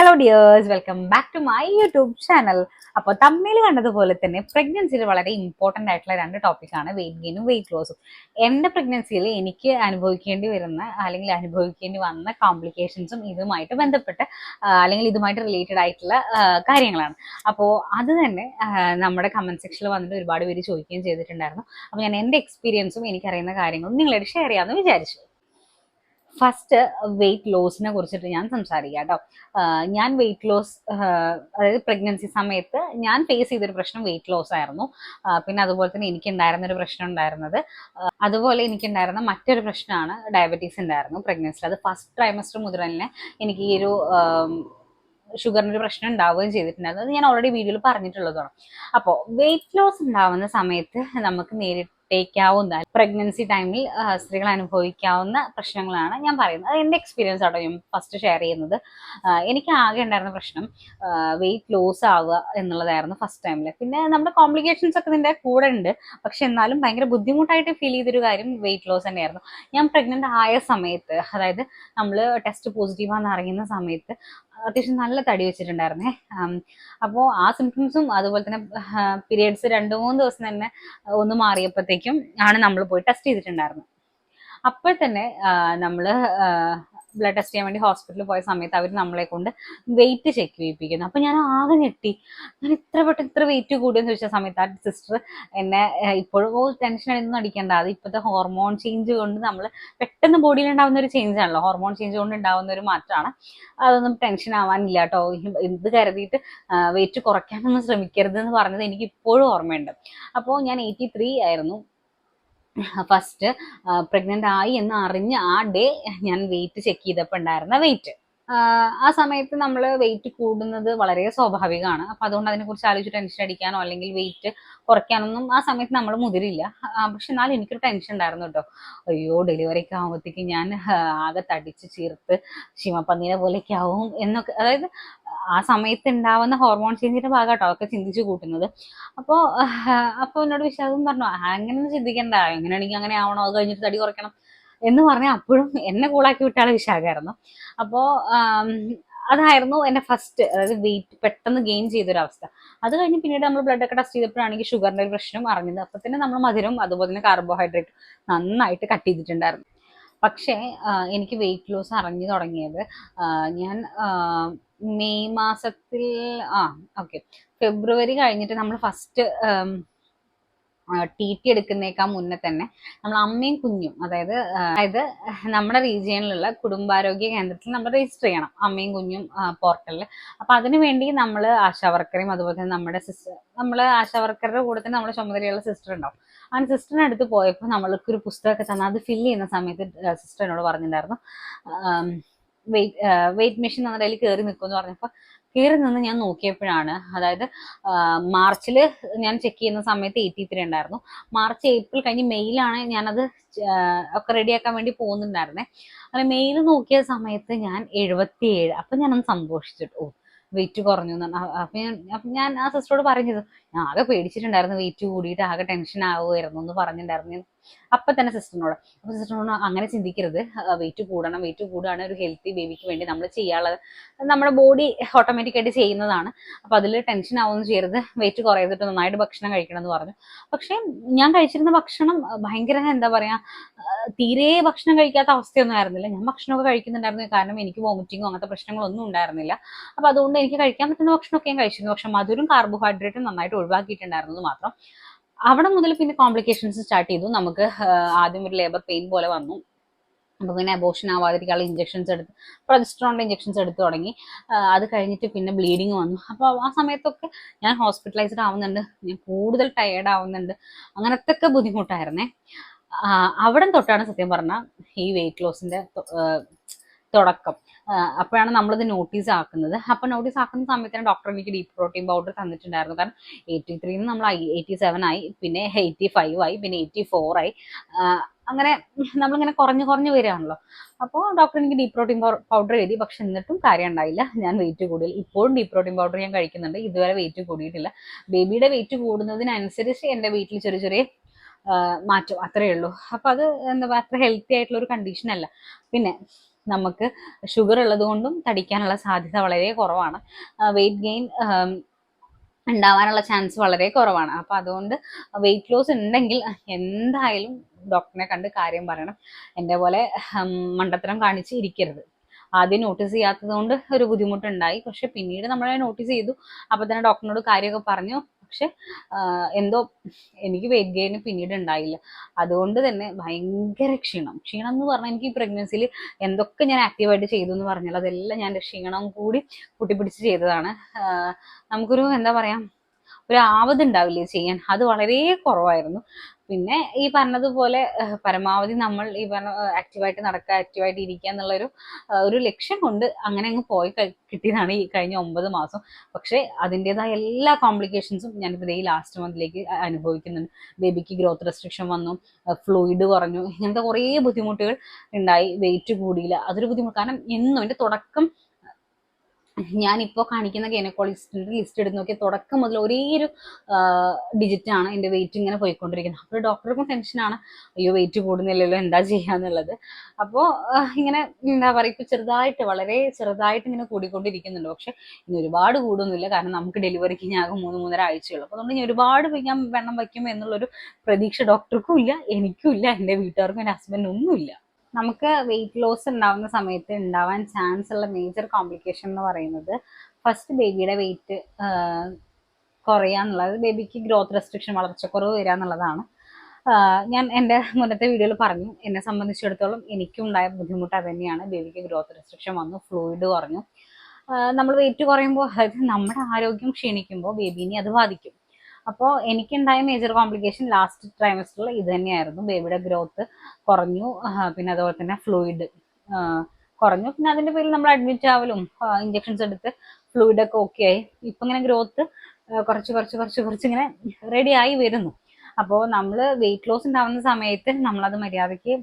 Hello dears welcome back to my YouTube channel അപ്പോൾ തമ്മിൽ കണ്ടതുപോലെ തന്നെ പ്രഗ്നൻസിയിൽ വളരെ ഇമ്പോർട്ടന്റ് ആയിട്ടുള്ള രണ്ട് ടോപ്പിക്കാണ് വെയിറ്റ് ഗെയിനും വെയിറ്റ് ലോസും എന്റെ പ്രഗ്നൻസിയിൽ എനിക്ക് അനുഭവിക്കേണ്ടി വരുന്ന അല്ലെങ്കിൽ അനുഭവിക്കേണ്ടി വന്ന കോംപ്ലിക്കേഷൻസും ഇതുമായിട്ട് ബന്ധപ്പെട്ട് അല്ലെങ്കിൽ ഇതുമായിട്ട് റിലേറ്റഡ് ആയിട്ടുള്ള കാര്യങ്ങളാണ്. അപ്പോൾ അത് തന്നെ നമ്മുടെ കമന്റ് സെക്ഷനിൽ വന്നിട്ട് ഒരുപാട് പേര് ചോദിക്കുകയും ചെയ്തിട്ടുണ്ടായിരുന്നു. അപ്പോൾ ഞാൻ എന്റെ എക്സ്പീരിയൻസും എനിക്കറിയുന്ന കാര്യങ്ങളും നിങ്ങളോട് ഷെയർ ചെയ്യാമെന്ന് വിചാരിച്ചു. ഫസ്റ്റ് വെയിറ്റ് ലോസിനെ കുറിച്ചിട്ട് ഞാൻ സംസാരിക്കാം കേട്ടോ ഞാൻ വെയിറ്റ് ലോസ് അതായത് പ്രഗ്നൻസി സമയത്ത് ഞാൻ ഫേസ് ചെയ്തൊരു പ്രശ്നം വെയിറ്റ് ലോസ് ആയിരുന്നു. പിന്നെ അതുപോലെ തന്നെ എനിക്ക് ഉണ്ടായിരുന്ന ഒരു പ്രശ്നം ഉണ്ടായിരുന്നത്. അതുപോലെ എനിക്ക് ഉണ്ടായിരുന്ന മറ്റൊരു പ്രശ്നമാണ് ഡയബറ്റീസ് ഉണ്ടായിരുന്നു പ്രഗ്നൻസിൽ അത് ഫസ്റ്റ് ട്രൈമസ്റ്റർ മുതൽ തന്നെ എനിക്ക് ഈ ഒരു ഷുഗറിനൊരു പ്രശ്നം ഉണ്ടാവുകയും ചെയ്തിട്ടുണ്ടായിരുന്നു അത് ഞാൻ ഓൾറെഡി വീഡിയോയിൽ പറഞ്ഞിട്ടുള്ളതാണ്. അപ്പോൾ വെയിറ്റ് ലോസ് ഉണ്ടാവുന്ന സമയത്ത് നമുക്ക് നേരിട്ടേക്കാവുന്ന പ്രഗ്നൻസി ടൈമിൽ സ്ത്രീകൾ അനുഭവിക്കാവുന്ന പ്രശ്നങ്ങളാണ് ഞാൻ പറയുന്നത്. അത് എന്റെ എക്സ്പീരിയൻസ് ആട്ടോ ഞാൻ ഫസ്റ്റ് ഷെയർ ചെയ്യുന്നത്. എനിക്ക് ആകെ ഉണ്ടായിരുന്ന പ്രശ്നം വെയിറ്റ് ലോസ് ആവുക എന്നുള്ളതായിരുന്നു ഫസ്റ്റ് ടൈമിൽ പിന്നെ നമ്മുടെ കോംപ്ലിക്കേഷൻസ് ഒക്കെ ഇതിന്റെ കൂടെ ഉണ്ട്. പക്ഷെ എന്നാലും ഭയങ്കര ബുദ്ധിമുട്ടായിട്ട് ഫീൽ ചെയ്തൊരു കാര്യം വെയിറ്റ് ലോസ് തന്നെയായിരുന്നു. ഞാൻ പ്രഗ്നന്റ് ആയ സമയത്ത് അതായത് നമ്മൾ ടെസ്റ്റ് പോസിറ്റീവാന്ന് അറിയുന്ന സമയത്ത് അത്യാവശ്യം നല്ല തടി വെച്ചിട്ടുണ്ടായിരുന്നേ. അപ്പോൾ ആ സിംറ്റംസും അതുപോലെ തന്നെ പീരിയഡ്സ് രണ്ട് മൂന്ന് ദിവസം തന്നെ ഒന്ന് മാറിയപ്പോഴത്തേക്കും ആണ് നമ്മൾ പോയി ടെസ്റ്റ് ചെയ്തിട്ടുണ്ടായിരുന്നത്. അപ്പോൾ തന്നെ നമ്മൾ ബ്ലഡ് ടെസ്റ്റ് ചെയ്യാൻ വേണ്ടി ഹോസ്പിറ്റലിൽ പോയ സമയത്ത് അവർ നമ്മളെ കൊണ്ട് വെയിറ്റ് ചെക്ക് ചെയ്യിപ്പിക്കുന്നു. അപ്പൊ ഞാൻ ആകെ ഞെട്ടി. ഞാൻ ഇത്ര പെട്ടെന്ന് ഇത്ര വെയിറ്റ് കൂടിയെന്ന് ചോദിച്ച സമയത്ത് ആ സിസ്റ്റർ എന്നെ ഇപ്പോഴും ഓ ടെൻഷൻ ഒന്നും അടിക്കേണ്ട. അത് ഇപ്പോഴത്തെ ഹോർമോൺ ചേഞ്ച് കൊണ്ട് നമ്മൾ പെട്ടെന്ന് ബോഡിയിൽ ഉണ്ടാകുന്ന ഒരു ചേഞ്ച് ആണല്ലോ. ഹോർമോൺ ചേഞ്ച് കൊണ്ട് ഉണ്ടാകുന്ന ഒരു മാറ്റമാണ്. അതൊന്നും ടെൻഷൻ ആവാനില്ല കേട്ടോ ഇത് കരുതിയിട്ട് വെയിറ്റ് കുറയ്ക്കാനൊന്നും ശ്രമിക്കരുത് എന്ന് പറഞ്ഞത് എനിക്ക് ഇപ്പോഴും ഓർമ്മയുണ്ട്. അപ്പോൾ ഞാൻ എയ്റ്റി ത്രീ ആയിരുന്നു. ഫസ്റ്റ് പ്രഗ്നന്റ് ആയി എന്ന് അറിഞ്ഞ് ആ ഡേ ഞാൻ വെയിറ്റ് ചെക്ക് ചെയ്തപ്പോൾ ഉണ്ടായിരുന്ന വെയിറ്റ് ആ സമയത്ത് നമ്മൾ വെയിറ്റ് കൂടുന്നത് വളരെ സ്വാഭാവികമാണ്. അപ്പം അതുകൊണ്ട് അതിനെക്കുറിച്ച് ആലോചിച്ച് ടെൻഷൻ അടിക്കാനോ അല്ലെങ്കിൽ വെയിറ്റ് കുറയ്ക്കാനൊന്നും ആ സമയത്ത് നമ്മൾ മുതിരില്ല. പക്ഷെ എന്നാലും എനിക്കൊരു ടെൻഷൻ ഉണ്ടായിരുന്നു കേട്ടോ. അയ്യോ ഡെലിവറിക്ക് ആകുമ്പോഴത്തേക്ക് ഞാൻ ആകെ തടിച്ച് ചീർത്ത് ശിമപ്പന്നീനെ പോലെയൊക്കെ ആവും എന്നൊക്കെ. അതായത് ആ സമയത്ത് ഉണ്ടാവുന്ന ഹോർമോൺ ചേഞ്ചിന്റെ ഭാഗമാട്ടോ അതൊക്കെ ചിന്തിച്ചു കൂട്ടുന്നത്. അപ്പോൾ അപ്പോൾ എന്നോട് വിശ്വാസം പറഞ്ഞു അങ്ങനെയൊന്നും ചിന്തിക്കണ്ട. എങ്ങനെയാണെങ്കിൽ അങ്ങനെ ആവണം. അത് കഴിഞ്ഞിട്ട് തടി കുറയ്ക്കണം. എന്ന് പറഞ്ഞാൽ അപ്പോഴും എന്നെ കൂളാക്കി വിട്ടാൽ വിശാഖായിരുന്നു അപ്പോൾ അതായിരുന്നു എന്റെ ഫസ്റ്റ് അതായത് വെയിറ്റ് പെട്ടെന്ന് ഗെയിൻ ചെയ്തൊരവസ്ഥ. അത് കഴിഞ്ഞ് പിന്നീട് നമ്മൾ ബ്ലഡ് ഒക്കെ ടെസ്റ്റ് ചെയ്തപ്പോഴാണെങ്കിൽ ഷുഗറിന്റെ ഒരു പ്രശ്നം അറിഞ്ഞത്. അപ്പോൾ തന്നെ നമ്മൾ മധുരം അതുപോലെ തന്നെ കാർബോഹൈഡ്രേറ്റ് നന്നായിട്ട് കട്ട് ചെയ്തിട്ടുണ്ടായിരുന്നു. പക്ഷേ എനിക്ക് വെയിറ്റ് ലോസ് അറിഞ്ഞു തുടങ്ങിയത് ഞാൻ മെയ് മാസത്തിൽ ആ ഓക്കെ ഫെബ്രുവരി കഴിഞ്ഞിട്ട് നമ്മൾ ഫസ്റ്റ് ടി ടി എടുക്കുന്നേക്കാൾ മുന്നേ തന്നെ നമ്മൾ അമ്മയും കുഞ്ഞും അതായത് അതായത് നമ്മുടെ റീജിയനിലുള്ള കുടുംബാരോഗ്യ കേന്ദ്രത്തിൽ നമ്മൾ രജിസ്റ്റർ ചെയ്യണം അമ്മയും കുഞ്ഞും പോർട്ടലിൽ അപ്പോൾ അതിനു വേണ്ടി നമ്മൾ ആശാവർക്കറേയും അതുപോലെ തന്നെ നമ്മുടെ സിസ്റ്റർ നമ്മൾ ആശാവർക്കറുടെ കൂടെ തന്നെ നമ്മുടെ ചുമതലയുള്ള സിസ്റ്റർ ഉണ്ടാവും. ആ സിസ്റ്ററിന്റെ അടുത്ത് പോയപ്പോൾ നമ്മൾക്ക് ഒരു പുസ്തകമൊക്കെ തന്നെ അത് ഫില്ല് ചെയ്യുന്ന സമയത്ത് സിസ്റ്റർ എന്നോട് പറഞ്ഞിട്ടുണ്ടായിരുന്നു വെയിറ്റ് വെയിറ്റ് മെഷീൻ നമ്മുടെ കയ്യിൽ കയറി നിൽക്കുമെന്ന് പറഞ്ഞപ്പോൾ കയറി നിന്ന് ഞാൻ നോക്കിയപ്പോഴാണ് അതായത് മാർച്ചിൽ ഞാൻ ചെക്ക് ചെയ്യുന്ന സമയത്ത് എയ്റ്റി ത്രീ ഉണ്ടായിരുന്നു. മാർച്ച് ഏപ്രിൽ കഴിഞ്ഞ് മെയിലാണ് ഞാനത് ഒക്കെ റെഡിയാക്കാൻ വേണ്ടി പോകുന്നുണ്ടായിരുന്നേ. അങ്ങനെ മെയിൽ നോക്കിയ സമയത്ത് ഞാൻ എഴുപത്തി ഏഴ് അപ്പം ഞാനൊന്ന് സന്തോഷിച്ചിട്ട് ഓ വെയിറ്റ് കുറഞ്ഞു എന്ന് അപ്പം ഞാൻ അപ്പൊ ഞാൻ ആ സിസ്റ്ററോട് പറഞ്ഞത് ഞാൻ ആകെ പേടിച്ചിട്ടുണ്ടായിരുന്നു വെയിറ്റ് കൂടിയിട്ട് ആകെ ടെൻഷൻ ആവുമായിരുന്നു എന്ന് പറഞ്ഞിട്ടുണ്ടായിരുന്നു. അപ്പൊ അപ്പം തന്നെ സിസ്റ്ററിനോട് അപ്പോൾ സിസ്റ്ററിനോട് അങ്ങനെ ചിന്തിക്കരുത്. വെയിറ്റ് കൂടണം വെയിറ്റ് കൂടുകയാണ് ഒരു ഹെൽത്തി ബേബിക്ക് വേണ്ടി നമ്മൾ ചെയ്യാനുള്ളത്. നമ്മുടെ ബോഡി ഓട്ടോമാറ്റിക്കായിട്ട് ചെയ്യുന്നതാണ്. അപ്പോൾ അതിൽ ടെൻഷൻ ആവുകയൊന്നും ചെയ്യരുത്. വെയിറ്റ് കുറയതിട്ട് നന്നായിട്ട് ഭക്ഷണം കഴിക്കണം എന്ന് പറഞ്ഞു. പക്ഷേ ഞാൻ കഴിച്ചിരുന്ന ഭക്ഷണം ഭയങ്കര എന്താ പറയാ തീരെ ഭക്ഷണം കഴിക്കാത്ത അവസ്ഥയൊന്നും ആയിരുന്നില്ല. ഞാൻ ഭക്ഷണമൊക്കെ കഴിക്കുന്നുണ്ടായിരുന്നു. കാരണം എനിക്ക് വോമിറ്റിങ്ങോ അങ്ങനത്തെ പ്രശ്നങ്ങളൊന്നും ഉണ്ടായിരുന്നില്ല. അപ്പോൾ അതുകൊണ്ട് എനിക്ക് കഴിക്കാൻ പറ്റുന്ന ഭക്ഷണമൊക്കെ ഞാൻ കഴിച്ചിരുന്നു. പക്ഷെ മധുരം കാർബോഹൈഡ്രേറ്റും നന്നായിട്ട് ഒഴിവാക്കിയിട്ടുണ്ടായിരുന്നു എന്ന് മാത്രം. അവിടെ മുതൽ പിന്നെ കോംപ്ലിക്കേഷൻസ് സ്റ്റാർട്ട് ചെയ്തു. നമുക്ക് ആദ്യം ഒരു ലേബർ പെയിൻ പോലെ വന്നു. അപ്പോൾ പിന്നെ അബോഷൻ ആവാതിരിക്കാനുള്ള ഇഞ്ചക്ഷൻസ് എടുത്ത് പ്രൊജസ്ട്രോണിന്റെ ഇഞ്ചക്ഷൻസ് എടുത്തു തുടങ്ങി. അത് കഴിഞ്ഞിട്ട് പിന്നെ ബ്ലീഡിങ് വന്നു. അപ്പോൾ ആ സമയത്തൊക്കെ ഞാൻ ഹോസ്പിറ്റലൈസ്ഡ് ആവുന്നുണ്ട്. ഞാൻ കൂടുതൽ ടയേർഡ് ആവുന്നുണ്ട്. അങ്ങനത്തെ ഒക്കെ ബുദ്ധിമുട്ടായിരുന്നേ അവിടെ തൊട്ടാണ് സത്യം പറഞ്ഞാൽ ഈ വെയിറ്റ് ലോസിന്റെ തുടക്കം. അപ്പോഴാണ് നമ്മളിത് നോട്ടീസ് ആക്കുന്നത്. അപ്പോൾ നോട്ടീസ് ആക്കുന്ന സമയത്താണ് ഡോക്ടർ എനിക്ക് ഡീപ് പ്രോട്ടീൻ പൗഡർ തന്നിട്ടുണ്ടായിരുന്നു. കാരണം എയ്റ്റി ത്രീന്ന് നമ്മൾ എയ്റ്റി സെവൻ ആയി പിന്നെ എയ്റ്റി ഫൈവ് ആയി പിന്നെ എയ്റ്റി ഫോർ ആയി അങ്ങനെ നമ്മളിങ്ങനെ കുറഞ്ഞു കുറഞ്ഞു വരികയാണല്ലോ. അപ്പോൾ ഡോക്ടർ എനിക്ക് ഡീപ് പ്രോട്ടീൻ പൗഡർ എഴുതി. പക്ഷെ എന്നിട്ടും കാര്യം ഉണ്ടായില്ല. ഞാൻ വെയിറ്റ് കൂടിയില്ല ഇപ്പോഴും ഡീപ് പ്രോട്ടീൻ പൗഡർ ഞാൻ കഴിക്കുന്നുണ്ട്. ഇതുവരെ വെയിറ്റ് കൂടിയിട്ടില്ല. ബേബിയുടെ വെയിറ്റ് കൂടുന്നതിനനുസരിച്ച് എന്റെ വീട്ടിൽ ചെറിയ ചെറിയ മാറ്റം. അത്രയേ ഉള്ളൂ. അപ്പോൾ അത് എന്താ അത്ര ഹെൽത്തി ആയിട്ടുള്ള ഒരു കണ്ടീഷൻ അല്ല. പിന്നെ നമുക്ക് ഷുഗർ ഉള്ളത് കൊണ്ടും തടിക്കാനുള്ള സാധ്യത വളരെ കുറവാണ്. വെയിറ്റ് ഗെയിൻ ഉണ്ടാവാനുള്ള ചാൻസ് വളരെ കുറവാണ്. അപ്പോൾ അതുകൊണ്ട് വെയിറ്റ് ലോസ് ഉണ്ടെങ്കിൽ എന്തായാലും ഡോക്ടറിനെ കണ്ട് കാര്യം പറയണം. എന്റെ പോലെ മണ്ടത്തരം കാണിച്ച് ഇരിക്കരുത്. ആദ്യം നോട്ടീസ് ചെയ്യാത്തത് കൊണ്ട് ഒരു ബുദ്ധിമുട്ടുണ്ടായി. പക്ഷെ പിന്നീട് നമ്മളെ നോട്ടീസ് ചെയ്തു. അപ്പോൾ തന്നെ ഡോക്ടറിനോട് കാര്യമൊക്കെ പറഞ്ഞു. പക്ഷെ എന്തോ എനിക്ക് വെയിറ്റ് ഗെയിൻ പിന്നീട് ഉണ്ടായില്ല. അതുകൊണ്ട് തന്നെ ഭയങ്കര ക്ഷീണം. ക്ഷീണം എന്ന് പറഞ്ഞാൽ എനിക്ക് ഈ പ്രഗ്നൻസിയിൽ എന്തൊക്കെ ഞാൻ ആക്റ്റീവായിട്ട് ചെയ്തു എന്ന് പറഞ്ഞാൽ അതെല്ലാം ഞാൻ ക്ഷീണം കൂടി കൂട്ടിപ്പിടിച്ച് ചെയ്തതാണ്. നമുക്കൊരു എന്താ പറയാ ഒരു ആവത് ഉണ്ടാവില്ലേ ചെയ്യാൻ? അത് വളരെ കുറവായിരുന്നു. പിന്നെ ഈ പറഞ്ഞതുപോലെ പരമാവധി നമ്മൾ ഈ പറഞ്ഞ ആക്റ്റീവായിട്ട് നടക്കുക ആക്റ്റീവായിട്ട് ഇരിക്കുക എന്നുള്ളൊരു ഒരു ലക്ഷ്യം കൊണ്ട് അങ്ങനെ അങ്ങ് പോയി കിട്ടിയതാണ് ഈ കഴിഞ്ഞ ഒമ്പത് മാസം. പക്ഷേ അതിന്റെതായ എല്ലാ കോംപ്ലിക്കേഷൻസും ഞാനിപ്പോൾ ഈ ലാസ്റ്റ് മന്തിലേക്ക് അനുഭവിക്കുന്നുണ്ട്. ബേബിക്ക് ഗ്രോത്ത് റെസ്ട്രിക്ഷൻ വന്നു ഫ്ലൂയിഡ് കുറഞ്ഞു ഇങ്ങനത്തെ കുറേ ബുദ്ധിമുട്ടുകൾ ഉണ്ടായി വെയിറ്റ് കൂടിയില്ല. അതൊരു ബുദ്ധിമുട്ട്. കാരണം എന്നും എന്റെ തുടക്കം ഞാനിപ്പോൾ കാണിക്കുന്ന ഗൈനക്കോളജിസ്റ്റിന്റെ ലിസ്റ്റ് എടുത്ത് നോക്കിയാൽ തുടക്കം മുതൽ ഒരേ ഒരു ഡിജിറ്റ് ആണ് എന്റെ വെയിറ്റ് ഇങ്ങനെ പോയിക്കൊണ്ടിരിക്കുന്നത്. അപ്പോൾ ഡോക്ടർക്കും ടെൻഷനാണ് അയ്യോ വെയിറ്റ് കൂടുന്നില്ലല്ലോ എന്താ ചെയ്യാന്നുള്ളത്. അപ്പോൾ ഇങ്ങനെ എന്താ പറയുക ഇപ്പോൾ ചെറുതായിട്ട് വളരെ ചെറുതായിട്ട് ഇങ്ങനെ കൂടിക്കൊണ്ടിരിക്കുന്നുണ്ട്. പക്ഷെ ഇനി ഒരുപാട് കൂടുന്നില്ല. കാരണം നമുക്ക് ഡെലിവറിക്ക് ഞാൻ ആകെ മൂന്ന് മൂന്നര ആഴ്ചയുള്ളൂ. അപ്പോൾ അതുകൊണ്ട് ഇനി ഒരുപാട് ഞാൻ വെണ്ണം വയ്ക്കും എന്നുള്ളൊരു പ്രതീക്ഷ ഡോക്ടർക്കും ഇല്ല എനിക്കും ഇല്ല എന്റെ വീട്ടുകാർക്കും എന്റെ ഹസ്ബൻഡിനും ഒന്നുമില്ല. നമുക്ക് വെയിറ്റ് ലോസ് ഉണ്ടാവുന്ന സമയത്ത് ഉണ്ടാവാൻ ചാൻസ് ഉള്ള മേജർ കോംപ്ലിക്കേഷൻ എന്ന് പറയുന്നത് ഫസ്റ്റ് ബേബിയുടെ വെയിറ്റ് കുറയാന്നുള്ളത് ബേബിക്ക് ഗ്രോത്ത് റെസ്ട്രിക്ഷൻ വളർച്ചക്കുറവ് വരിക എന്നുള്ളതാണ്. ഞാൻ എന്റെ മുന്നത്തെ വീഡിയോയിൽ പറഞ്ഞു എന്നെ സംബന്ധിച്ചിടത്തോളം എനിക്കും ഉണ്ടായ ബുദ്ധിമുട്ട് തന്നെയാണ് ബേബിക്ക് ഗ്രോത്ത് റെസ്ട്രിക്ഷൻ വന്നു ഫ്ലൂയിഡ് കുറഞ്ഞു. നമ്മൾ വെയിറ്റ് കുറയുമ്പോൾ അതായത് നമ്മുടെ ആരോഗ്യം ക്ഷീണിക്കുമ്പോൾ ബേബിനെ അത് ബാധിക്കും. അപ്പോൾ എനിക്കുണ്ടായ മേജർ കോംപ്ലിക്കേഷൻ ലാസ്റ്റ് ട്രൈമസ്റ്ററിൽ ഇത് തന്നെയായിരുന്നു ബേബിയുടെ ഗ്രോത്ത് കുറഞ്ഞു. പിന്നെ അതുപോലെ തന്നെ ഫ്ലൂയിഡ് കുറഞ്ഞു. പിന്നെ അതിന്റെ പേരിൽ നമ്മൾ അഡ്മിറ്റ് ആവലും ഇഞ്ചെക്ഷൻസ് എടുത്ത് ഫ്ലൂയിഡ് ഒക്കെ ഓക്കെ ആയി. ഇപ്പം ഇങ്ങനെ ഗ്രോത്ത് കുറച്ച് കുറച്ച് കുറച്ച് കുറച്ച് ഇങ്ങനെ റെഡി ആയി വരുന്നു. അപ്പോൾ നമ്മൾ വെയിറ്റ് ലോസ് ഉണ്ടാവുന്ന സമയത്ത് നമ്മളത് മര്യാദയ്ക്ക്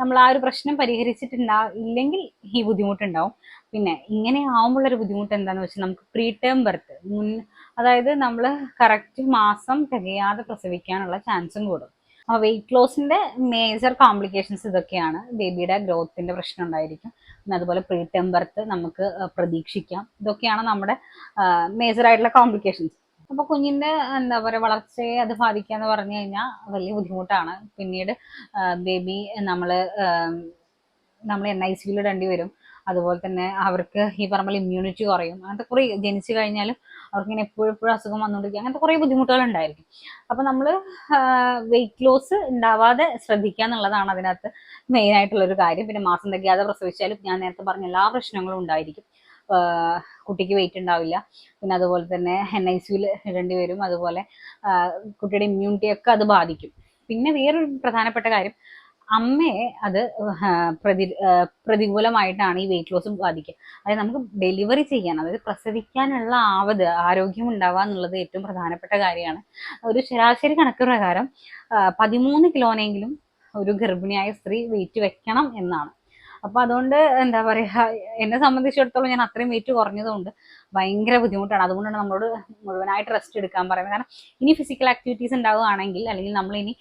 നമ്മൾ ആ ഒരു പ്രശ്നം പരിഹരിച്ചിട്ടുണ്ടാവും ഇല്ലെങ്കിൽ ഈ ബുദ്ധിമുട്ടുണ്ടാവും. പിന്നെ ഇങ്ങനെ ആവുമ്പോഴൊരു ബുദ്ധിമുട്ട് എന്താണെന്ന് വെച്ചാൽ നമുക്ക് പ്രീ ടേം ബർത്ത് മുൻ അതായത് നമ്മൾ കറക്റ്റ് മാസം തികയാതെ പ്രസവിക്കാനുള്ള ചാൻസും കൂടും. അപ്പോൾ വെയിറ്റ് ലോസിന്റെ മേജർ കോംപ്ലിക്കേഷൻസ് ഇതൊക്കെയാണ് ബേബിയുടെ ഗ്രോത്തിന്റെ പ്രശ്നം ഉണ്ടായിരിക്കും. പിന്നെ അതുപോലെ പ്രീ ടേം ബർത്ത് നമുക്ക് പ്രതീക്ഷിക്കാം. ഇതൊക്കെയാണ് നമ്മുടെ മേജർ ആയിട്ടുള്ള കോംപ്ലിക്കേഷൻസ് അപ്പോൾ കുഞ്ഞിന്റെ എന്താ പറയുക വളർച്ചയെ അത് ബാധിക്കുക എന്ന് പറഞ്ഞു കഴിഞ്ഞാൽ വലിയ ബുദ്ധിമുട്ടാണ്. പിന്നീട് ബേബി നമ്മൾ നമ്മൾ എൻ ഐ സിയിൽ ഇടേണ്ടി വരും. അതുപോലെ തന്നെ അവർക്ക് ഈ പറഞ്ഞ ഇമ്മ്യൂണിറ്റി കുറയും. അങ്ങനത്തെ കുറേ ജനിച്ചു കഴിഞ്ഞാലും അവർക്ക് ഇങ്ങനെ എപ്പോഴും എപ്പോഴും അസുഖം വന്നുകൊണ്ടിരിക്കുക അങ്ങനത്തെ കുറേ ബുദ്ധിമുട്ടുകൾ ഉണ്ടായിരിക്കും. അപ്പോൾ നമ്മൾ വെയിറ്റ് ലോസ് ഉണ്ടാവാതെ ശ്രദ്ധിക്കുക എന്നുള്ളതാണ് അതിനകത്ത് ഒരു കാര്യം. പിന്നെ മാസം തികയാതെ പ്രസവിച്ചാലും ഞാൻ നേരത്തെ പറഞ്ഞ എല്ലാ പ്രശ്നങ്ങളും ഉണ്ടായിരിക്കും. കുട്ടിക്ക് വെയിറ്റ് ഉണ്ടാവില്ല. പിന്നെ അതുപോലെ തന്നെ എൻ ഐ സിയിൽ ഇടേണ്ടി വരും. അതുപോലെ കുട്ടിയുടെ ഇമ്മ്യൂണിറ്റി ഒക്കെ അത് ബാധിക്കും. പിന്നെ വേറൊരു പ്രധാനപ്പെട്ട കാര്യം അമ്മയെ അത് പ്രതി പ്രതികൂലമായിട്ടാണ് ഈ വെയിറ്റ് ലോസ് ബാധിക്കുക. അതായത് നമുക്ക് ഡെലിവറി ചെയ്യാൻ അതായത് പ്രസവിക്കാനുള്ള ആവത് ആരോഗ്യം ഉണ്ടാവുക എന്നുള്ളത് ഏറ്റവും പ്രധാനപ്പെട്ട കാര്യമാണ്. ഒരു ശരാശരി കണക്ക് പ്രകാരം പതിമൂന്ന് കിലോനെങ്കിലും ഒരു ഗർഭിണിയായ സ്ത്രീ വെയിറ്റ് വെക്കണം എന്നാണ്. അപ്പൊ അതുകൊണ്ട് എന്താ പറയാ എന്നെ സംബന്ധിച്ചിടത്തോളം ഞാൻ അത്രയും വെയിറ്റ് കുറഞ്ഞതുകൊണ്ട് ഭയങ്കര ബുദ്ധിമുട്ടാണ്. അതുകൊണ്ടാണ് നമ്മളോട് മുഴുവനായിട്ട് റെസ്റ്റ് എടുക്കാൻ പറയുന്നത്. കാരണം ഇനി ഫിസിക്കൽ ആക്ടിവിറ്റീസ് ഉണ്ടാവുകയാണെങ്കിൽ അല്ലെങ്കിൽ നമ്മൾ ഇനി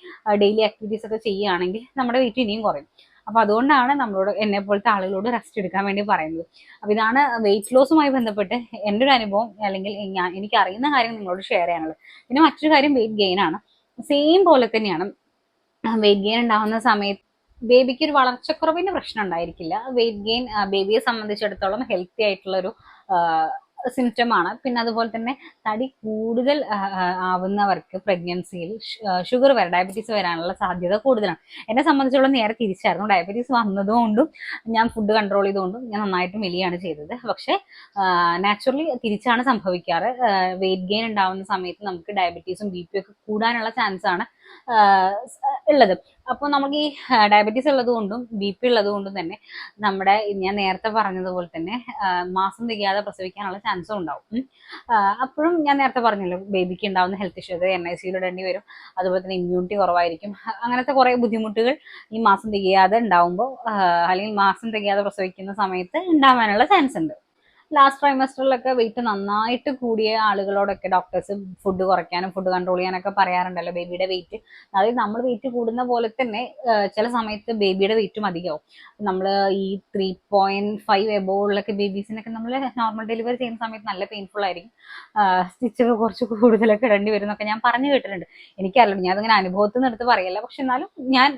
ഡെയിലി ആക്ടിവിറ്റീസ് ഒക്കെ ചെയ്യുകയാണെങ്കിൽ നമ്മുടെ വെയിറ്റ് ഇനിയും കുറയും. അപ്പൊ അതുകൊണ്ടാണ് നമ്മളോട് എന്നെ പോലത്തെ ആളുകളോട് റെസ്റ്റ് എടുക്കാൻ വേണ്ടി പറയുന്നത്. അപ്പൊ ഇതാണ് വെയിറ്റ് ലോസുമായി ബന്ധപ്പെട്ട് എന്റെ ഒരു അനുഭവം അല്ലെങ്കിൽ ഞാൻ എനിക്ക് അറിയുന്ന കാര്യം നിങ്ങളോട് ഷെയർ ചെയ്യാനുള്ളത്. പിന്നെ മറ്റൊരു കാര്യം വെയിറ്റ് ഗെയിൻ ആണ്. സെയിം പോലെ തന്നെയാണ് വെയിറ്റ് ഗെയിൻ ഉണ്ടാകുന്ന സമയത്ത് ബേബിക്ക് ഒരു വളർച്ചക്കുറവിന്റെ പ്രശ്നം ഉണ്ടായിരിക്കില്ല. വെയിറ്റ് ഗെയിൻ ബേബിയെ സംബന്ധിച്ചിടത്തോളം ഹെൽത്തി ആയിട്ടുള്ള ഒരു സിംറ്റം ആണ്. പിന്നെ അതുപോലെ തന്നെ തടി കൂടുതൽ ആവുന്നവർക്ക് പ്രഗ്നൻസിയിൽ ഷുഗർ വരാൻ ഡയബറ്റീസ് വരാനുള്ള സാധ്യത കൂടുതലാണ്. എന്നെ സംബന്ധിച്ചോളം നേരെ തിരിച്ചായിരുന്നു. ഡയബറ്റീസ് വന്നതുകൊണ്ടും ഞാൻ ഫുഡ് കൺട്രോൾ ചെയ്തുകൊണ്ടും ഞാൻ നന്നായിട്ട് മെലിയാണ് ചെയ്തത്. പക്ഷേ നാച്ചുറലി തിരിച്ചാണ് സംഭവിക്കാറ്. വെയിറ്റ് ഗെയിൻ ഉണ്ടാവുന്ന സമയത്ത് നമുക്ക് ഡയബറ്റീസും ബി പി ഒക്കെ കൂടാനുള്ള ചാൻസ് ആണ്. ഉള്ളത്. അപ്പോൾ നമുക്ക് ഈ ഡയബറ്റീസ് ഉള്ളത് കൊണ്ടും ബി പി ഉള്ളത് കൊണ്ടും തന്നെ നമ്മുടെ ഞാൻ നേരത്തെ പറഞ്ഞതുപോലെ തന്നെ മാസം തികയാതെ പ്രസവിക്കാനുള്ള ചാൻസും ഉണ്ടാവും. അപ്പോഴും ഞാൻ നേരത്തെ പറഞ്ഞല്ലോ ബേബിക്ക് ഉണ്ടാവുന്ന ഹെൽത്ത് ഇഷ്യൂ അത് എൻ ഐ സിയിൽ ഇടേണ്ടി വരും. അതുപോലെ തന്നെ ഇമ്മ്യൂണിറ്റി കുറവായിരിക്കും. അങ്ങനത്തെ കുറേ ബുദ്ധിമുട്ടുകൾ ഈ മാസം തികയാതെ ഉണ്ടാവുമ്പോൾ അല്ലെങ്കിൽ മാസം തികയാതെ പ്രസവിക്കുന്ന സമയത്ത് ഉണ്ടാവാനുള്ള ചാൻസ് ഉണ്ട്. ലാസ്റ്റ് ട്രൈമസ്റ്ററിലൊക്കെ വെയിറ്റ് നന്നായിട്ട് കൂടിയ ആളുകളോടൊക്കെ ഡോക്ടേഴ്സ് ഫുഡ് കുറയ്ക്കാനും ഫുഡ് കൺട്രോൾ ചെയ്യാനൊക്കെ പറയാറുണ്ടല്ലോ ബേബിയുടെ വെയിറ്റ് അതായത് നമ്മൾ വെയിറ്റ് കൂടുന്ന പോലെ തന്നെ ചില സമയത്ത് ബേബിയുടെ വെയിറ്റും അധികമാവും. നമ്മൾ ഈ ത്രീ പോയിന്റ് ഫൈവ് എബോ ഉള്ളൊക്കെ ബേബീസിനൊക്കെ നമ്മൾ നോർമൽ ഡെലിവറി ചെയ്യുന്ന സമയത്ത് നല്ല പെയിൻഫുൾ ആയിരിക്കും. സ്റ്റിച്ചൊക്കെ കുറച്ച് കൂടുതലൊക്കെ ഇടേണ്ടി വരും എന്നൊക്കെ ഞാൻ പറഞ്ഞു കേട്ടിട്ടുണ്ട്. എനിക്കറിയില്ല ഞാൻ അതിങ്ങനെ അനുഭവത്തിൽ നിന്ന് എടുത്ത് പറയല്ല. പക്ഷെ എന്നാലും ഞാൻ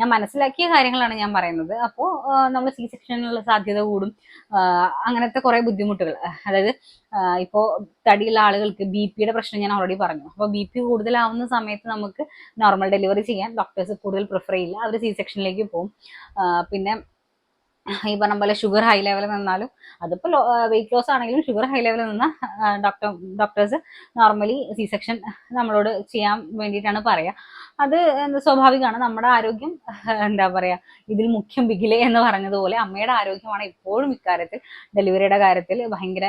ഞാൻ മനസ്സിലാക്കിയ കാര്യങ്ങളാണ് ഞാൻ പറയുന്നത്. അപ്പോൾ നമ്മൾ സി സെക്ഷനുള്ള സാധ്യത കൂടും. അങ്ങനത്തെ കുറെ ബുദ്ധിമുട്ടുകൾ. അതായത് ഇപ്പോൾ തടിയുള്ള ആളുകൾക്ക് ബി പിയുടെ പ്രശ്നം ഞാൻ ഓൾറെഡി പറഞ്ഞു. അപ്പോൾ ബി പി കൂടുതലാവുന്ന സമയത്ത് നമുക്ക് നോർമൽ ഡെലിവറി ചെയ്യാൻ ഡോക്ടേഴ്സ് കൂടുതൽ പ്രിഫർ ചെയ്യില്ല. അവർ സി സെക്ഷനിലേക്ക് പോകും. പിന്നെ പറഞ്ഞ പോലെ ഷുഗർ ഹൈ ലെവലിൽ നിന്നാലും അതിപ്പോൾ വെയിറ്റ് ലോസ് ആണെങ്കിലും ഷുഗർ ഹൈ ലെവലിൽ നിന്ന് doctor doctors normally C section നമ്മളോട് ചെയ്യാൻ വേണ്ടിയിട്ടാണ് പറയാ. അത് സ്വാഭാവികമാണ്. നമ്മുടെ ആരോഗ്യം എന്താ പറയാ ഇതിൽ മുഖ്യം ബിഗിലെ എന്ന് പറഞ്ഞതുപോലെ അമ്മയുടെ ആരോഗ്യമാണ് എപ്പോഴും ഇക്കാര്യത്തിൽ ഡെലിവറിയുടെ കാര്യത്തിൽ ഭയങ്കര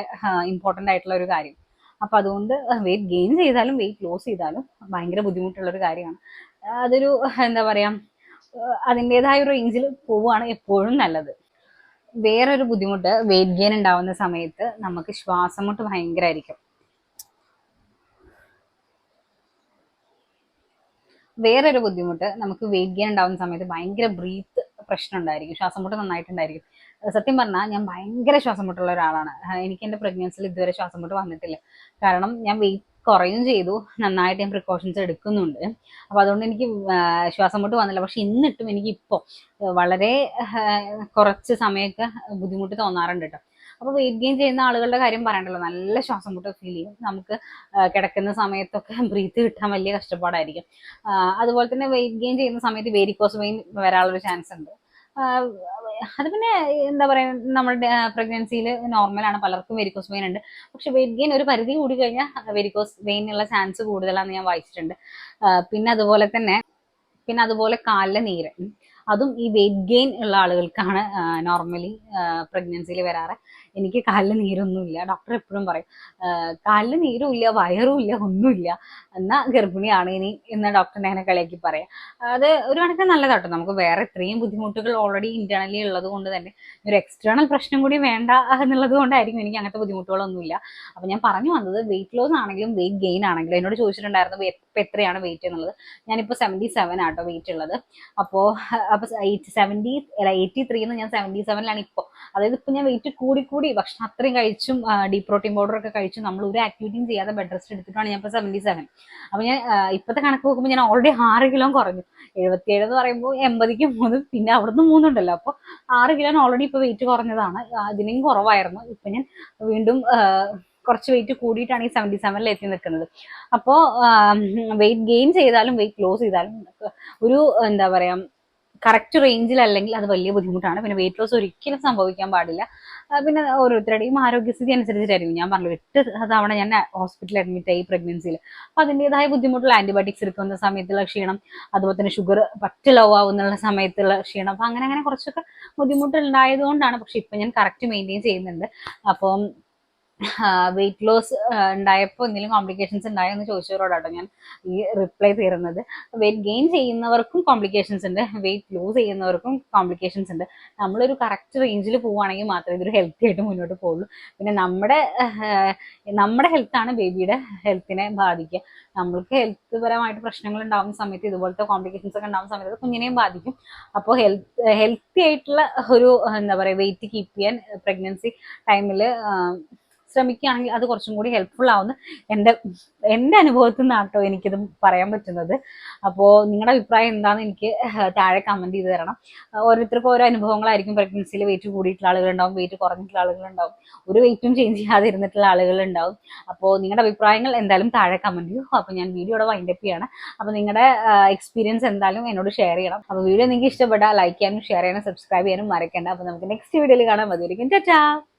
ഇമ്പോർട്ടന്റ് ആയിട്ടുള്ള ഒരു കാര്യം. അപ്പം അതുകൊണ്ട് വെയിറ്റ് ഗെയിൻ ചെയ്താലും വെയിറ്റ് ലോസ് ചെയ്താലും ഭയങ്കര ബുദ്ധിമുട്ടുള്ള ഒരു കാര്യമാണ്. അതൊരു എന്താ പറയാ അതിന്റെതായ റേഞ്ചിൽ പോവുകയാണ് എപ്പോഴും നല്ലത്. വേറൊരു ബുദ്ധിമുട്ട് വെയിറ്റ് ഗെയിൻ ഉണ്ടാവുന്ന സമയത്ത് നമുക്ക് ശ്വാസം മുട്ട് ഭയങ്കരമായിരിക്കും വേറൊരു ബുദ്ധിമുട്ട് നമുക്ക് വെയിറ്റ് ഗെയിൻ ഉണ്ടാവുന്ന സമയത്ത് ഭയങ്കര ബ്രീത്ത് പ്രശ്നം ഉണ്ടായിരിക്കും. ശ്വാസം മുട്ട് നന്നായിട്ടുണ്ടായിരിക്കും. സത്യം പറഞ്ഞാൽ ഞാൻ ഭയങ്കര ശ്വാസം മുട്ടുള്ള ഒരാളാണ്. എനിക്ക് എന്റെ പ്രഗ്നൻസിൽ ഇതുവരെ ശ്വാസം മുട്ട് വന്നിട്ടില്ല. കാരണം ഞാൻ വെയിറ്റ് കുറയും ചെയ്തു. നന്നായിട്ട് ഞാൻ പ്രിക്കോഷൻസ് എടുക്കുന്നുണ്ട്. അപ്പോൾ അതുകൊണ്ട് എനിക്ക് ശ്വാസം മുട്ട് വന്നില്ല. പക്ഷെ ഇന്നിട്ടും എനിക്ക് ഇപ്പോൾ വളരെ കുറച്ച് സമയമൊക്കെ ബുദ്ധിമുട്ട് തോന്നാറുണ്ട് കേട്ടോ അപ്പോൾ വെയിറ്റ് ഗെയിൻ ചെയ്യുന്ന ആളുകളുടെ കാര്യം പറയണ്ടല്ലോ. നല്ല ശ്വാസം മുട്ട് ഫീൽ ചെയ്യും. നമുക്ക് കിടക്കുന്ന സമയത്തൊക്കെ ബ്രീത്ത് കിട്ടാൻ വലിയ കഷ്ടപ്പാടായിരിക്കും. അതുപോലെ തന്നെ വെയിറ്റ് ഗെയിൻ ചെയ്യുന്ന സമയത്ത് വേരിക്കോസ് വെയിൻ വരാനുള്ള ചാൻസ് ഉണ്ട്. അത് പിന്നെ എന്താ പറയുക നമ്മുടെ പ്രഗ്നൻസിയിൽ നോർമലാണ് പലർക്കും വെരിക്കോസ് വെയിൻ ഉണ്ട്. പക്ഷെ വെയിറ്റ് ഗെയിൻ ഒരു പരിധി കൂടി കഴിഞ്ഞാൽ വെരിക്കോസ് വെയിനുള്ള ചാൻസ് കൂടുതലാണെന്ന് ഞാൻ വായിച്ചിട്ടുണ്ട്. പിന്നെ അതുപോലെ തന്നെ പിന്നെ അതുപോലെ കാലിലെ നീര്. അതും ഈ വെയിറ്റ് ഗെയിൻ ഉള്ള ആളുകൾക്കാണ് നോർമലി പ്രഗ്നൻസിയിൽ വരാറ്. എനിക്ക് കാലിൽ നീരൊന്നുമില്ല. ഡോക്ടർ എപ്പോഴും പറയും കാലിൽ നീരുമില്ല വയറുമില്ല ഒന്നുമില്ല. എന്നാ ഗർഭിണിയാണ് ഇനി എന്ന ഡോക്ടറിനെ അങ്ങനെ കളിയാക്കി പറയാം. അത് ഒരു കണക്കിന് നല്ലതാട്ടോ നമുക്ക് വേറെ ഇത്രയും ബുദ്ധിമുട്ടുകൾ ഓൾറെഡി ഇന്റേണലി ഉള്ളത് കൊണ്ട് തന്നെ ഒരു എക്സ്റ്റേണൽ പ്രശ്നം കൂടി വേണ്ട എന്നുള്ളത് കൊണ്ടായിരിക്കും എനിക്ക് അങ്ങനത്തെ ബുദ്ധിമുട്ടുകളൊന്നുമില്ല. അപ്പൊ ഞാൻ പറഞ്ഞു വന്നത് വെയിറ്റ് ലോസ് ആണെങ്കിലും വെയിറ്റ് ഗെയിൻ ആണെങ്കിലും. എന്നോട് ചോദിച്ചിട്ടുണ്ടായിരുന്നു "വെ- ഇപ്പൊ എത്രയാണ് വെയിറ്റ് എന്നുള്ളത്. ഞാനിപ്പോൾ സെവന്റി സെവൻ ആട്ടോ വെയിറ്റ് ഉള്ളത്. അപ്പോ അപ്പോൾ എയ്റ്റ് സെവന്റി അല്ല എയ്റ്റി ത്രീ എന്ന് ഞാൻ സെവന്റി സെവനിലാണ് ഇപ്പോൾ അതായത് ഇപ്പൊ ഞാൻ വെയിറ്റ് കൂടി കൂടി ഭക്ഷണം അത്രയും കഴിച്ചും ഡീ പ്രോട്ടീൻ പൗഡർ ഒക്കെ കഴിച്ചും നമ്മൾ ഒരു ആക്ടിവിറ്റിയും ചെയ്യാതെ ബെഡ് റെസ്റ്റ് എടുത്തിട്ടാണ് ഞാൻ ഇപ്പോൾ സെവന്റി സെവൻ അപ്പൊ ഞാൻ ഇപ്പത്തെ കണക്ക് നോക്കുമ്പോൾ ഞാൻ ഓൾറെഡി ആറ് കിലോ കുറഞ്ഞു. എഴുപത്തിയേഴ് എന്ന് പറയുമ്പോൾ എൺപതിക്ക് മൂന്ന് പിന്നെ അവിടുന്ന് മൂന്നുണ്ടല്ലോ. അപ്പോൾ ആറ് കിലോ ഓൾറെഡി ഇപ്പൊ വെയിറ്റ് കുറഞ്ഞതാണ്. അതിനെയും കുറവായിരുന്നു. ഇപ്പം ഞാൻ വീണ്ടും കുറച്ച് വെയിറ്റ് കൂടിയിട്ടാണ് ഈ സെവന്റി സെവനിൽ എത്തി നിൽക്കുന്നത്. അപ്പോൾ വെയിറ്റ് ഗെയിൻ ചെയ്താലും വെയിറ്റ് ലോസ് ചെയ്താലും ഒരു എന്താ പറയുക കറക്റ്റ് റേഞ്ചിൽ അല്ലെങ്കിൽ അത് വലിയ ബുദ്ധിമുട്ടാണ്. പിന്നെ വെയിറ്റ് ലോസ് ഒരിക്കലും സംഭവിക്കാൻ പാടില്ല. പിന്നെ ഓരോരുത്തരുടെയും ആരോഗ്യസ്ഥിതി അനുസരിച്ചിട്ടായിരിക്കും. ഞാൻ പറഞ്ഞു എട്ട് തവണ ഞാൻ ഹോസ്പിറ്റലിൽ അഡ്മിറ്റ് ആയി പ്രഗ്നൻസിയിൽ അപ്പം അതിന്റെതായ ബുദ്ധിമുട്ടുള്ള ആന്റിബയോട്ടിക്സ് എടുക്കുന്ന സമയത്തുള്ള ക്ഷീണം അതുപോലെ തന്നെ ഷുഗർ പറ്റ് ലോ ആവുന്നുള്ള സമയത്തുള്ള ക്ഷീണം. അപ്പം അങ്ങനെ അങ്ങനെ കുറച്ചൊക്കെ ബുദ്ധിമുട്ടുണ്ടായതുകൊണ്ടാണ്. പക്ഷെ ഇപ്പം ഞാൻ കറക്റ്റ് മെയിന്റെയിൻ ചെയ്യുന്നുണ്ട്. അപ്പം വെയിറ്റ് ലോസ് ഉണ്ടായപ്പോൾ എന്തെങ്കിലും കോംപ്ലിക്കേഷൻസ് ഉണ്ടായോ എന്ന് ചോദിച്ചവരോടാട്ടോ ഞാൻ ഈ റിപ്ലൈ തരുന്നത്. വെയിറ്റ് ഗെയിൻ ചെയ്യുന്നവർക്കും കോംപ്ലിക്കേഷൻസ് ഉണ്ട്. വെയിറ്റ് ലൂസ് ചെയ്യുന്നവർക്കും കോംപ്ലിക്കേഷൻസ് ഉണ്ട്. നമ്മളൊരു കറക്റ്റ് റേഞ്ചിൽ പോവുകയാണെങ്കിൽ മാത്രമേ ഇതൊരു ഹെൽത്തി ആയിട്ട് മുന്നോട്ട് പോകുള്ളൂ പിന്നെ നമ്മുടെ നമ്മുടെ ഹെൽത്താണ് ബേബിയുടെ ഹെൽത്തിനെ ബാധിക്കുക. നമ്മൾക്ക് ഹെൽത്ത് പരമായിട്ട് പ്രശ്നങ്ങൾ ഉണ്ടാകുന്ന സമയത്ത് ഇതുപോലത്തെ കോംപ്ലിക്കേഷൻസ് ഒക്കെ ഉണ്ടാകുന്ന സമയത്ത് കുഞ്ഞിനെയും ബാധിക്കും. അപ്പോൾ ഹെൽത്ത് ഹെൽത്തി ആയിട്ടുള്ള ഒരു എന്താ പറയുക വെയിറ്റ് കീപ്പ് ചെയ്യാൻ പ്രഗ്നൻസി ടൈമിൽ ശ്രമിക്കുകയാണെങ്കിൽ അത് കുറച്ചും കൂടി ഹെൽപ്ഫുൾ ആവുന്ന എന്റെ എന്റെ അനുഭവത്തിൽ നിന്നാണ് കേട്ടോ എനിക്കിത് പറയാൻ പറ്റുന്നത്. അപ്പോൾ നിങ്ങളുടെ അഭിപ്രായം എന്താണെന്ന് എനിക്ക് താഴെ കമന്റ് ചെയ്ത് തരണം. ഓരോരുത്തർക്കും ഓരോ അനുഭവങ്ങളായിരിക്കും പ്രഗ്നൻസിയിൽ വെയിറ്റ് കൂടിയിട്ടുള്ള ആളുകളുണ്ടാവും വെയിറ്റ് കുറഞ്ഞിട്ടുള്ള ആളുകളുണ്ടാവും. ഒരു വെയിറ്റും ചേഞ്ച് ചെയ്യാതെ ഇരുന്നിട്ടുള്ള ആളുകളുണ്ടാവും. അപ്പോൾ നിങ്ങളുടെ അഭിപ്രായങ്ങൾ എന്തായാലും താഴെ കമന്റ് ചെയ്യൂ. അപ്പോൾ ഞാൻ വീഡിയോയുടെ വൈൻഡപ്പ് ചെയ്യാണ്. അപ്പോൾ നിങ്ങളുടെ എക്സ്പീരിയൻസ് എന്തായാലും എന്നോട് ഷെയർ ചെയ്യണം. അപ്പോൾ വീഡിയോ നിങ്ങൾക്ക് ഇഷ്ടപ്പെട്ടാൽ ലൈക്ക് ചെയ്യാനും ഷെയർ ചെയ്യാനും സബ്സ്ക്രൈബ് ചെയ്യാനും മറക്കണ്ട. അപ്പോൾ നമുക്ക് നെക്സ്റ്റ് വീഡിയോയിൽ കാണാൻ മതിയായിരിക്കും ചാ